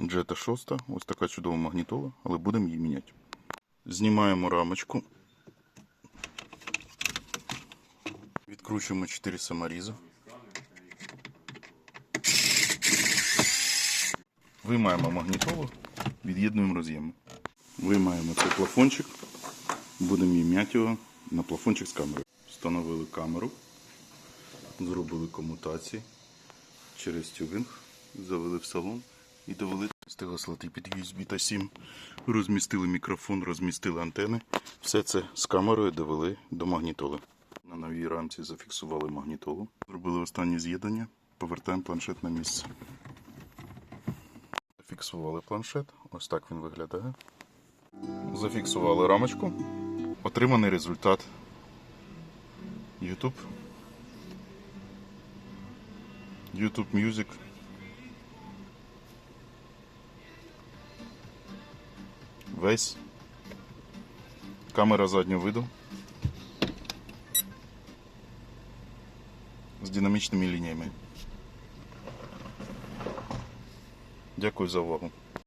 Джета 6, ось така чудова магнітола, але будемо її міняти. Знімаємо рамочку. Відкручуємо 4 саморіза. Виймаємо магнітолу, від'єднуємо роз'єми. Виймаємо цей плафончик, будемо міняти його на плафончик з камерою. Встановили камеру, зробили комутації через тюбінг, завели в салон і довели Стигла слоти під USB та 7. Розмістили мікрофон, розмістили антени. Все це з камерою довели до магнітоли. На новій рамці зафіксували магнітолу. Зробили останнє з'єднання. Повертаємо планшет на місце. Зафіксували планшет. Ось так він виглядає. Зафіксували рамочку. Отриманий результат. YouTube. YouTube Music. Весь. Камера заднього виду. З динамічними лініями. Дякую за увагу.